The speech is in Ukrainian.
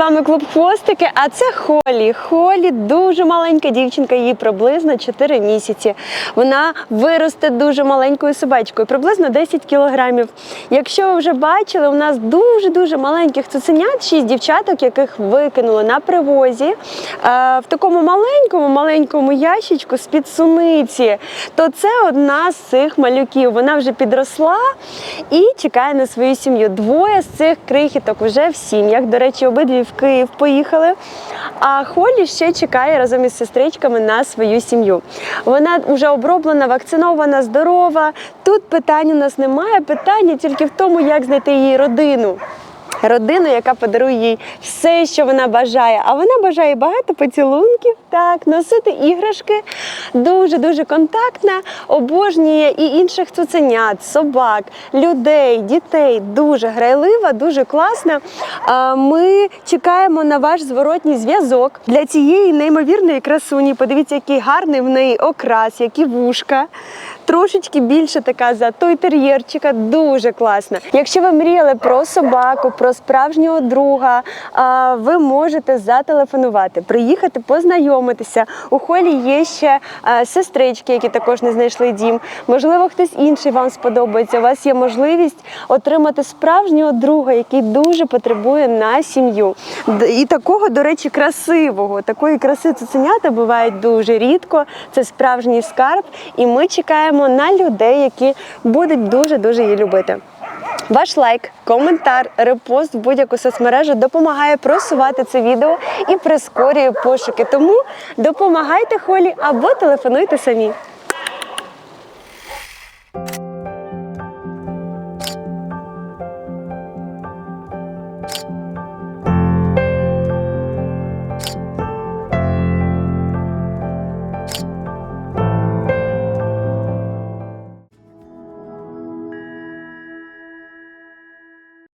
вами клуб хвостики, а це Холі. Холі дуже маленька дівчинка, їй приблизно 4 місяці. Вона виросте дуже маленькою собачкою, приблизно 10 кілограмів. Якщо ви вже бачили, у нас дуже-дуже маленьких цуценят, 6 дівчаток, яких викинули на привозі е, в такому маленькому маленькому ящичку з-під суниці. То це одна з цих малюків. Вона вже підросла і чекає на свою сім'ю. Двоє з цих крихіток вже в сім'ях. До речі, обидві в Київ поїхали. А Холі ще чекає разом із сестричками на свою сім'ю. Вона вже оброблена, вакцинована, здорова. Тут питань у нас немає. Питання тільки в тому, як знайти її родину. Родину, яка подарує їй все, що вона бажає. А вона бажає багато поцілунків, так, носити іграшки, дуже дуже контактна, обожнює і інших цуценят, собак, людей, дітей. Дуже грайлива, дуже класна. Ми чекаємо на ваш зворотній зв'язок для цієї неймовірної красуні. Подивіться, який гарний в неї окрас, які вушка. Трошечки більше така за той тер'єрчика, дуже класна. Якщо ви мріяли про собаку, про справжнього друга, ви можете зателефонувати, приїхати, познайомитися. У холі є ще а, сестрички, які також не знайшли дім. Можливо, хтось інший вам сподобається. У вас є можливість отримати справжнього друга, який дуже потребує на сім'ю. І такого, до речі, красивого. Такої краси цуценята бувають дуже рідко. Це справжній скарб, і ми чекаємо на людей, які будуть дуже дуже її любити. Ваш лайк, коментар, репост в будь-яку соцмережу допомагає просувати це відео і прискорює пошуки. Тому допомагайте холі або телефонуйте самі.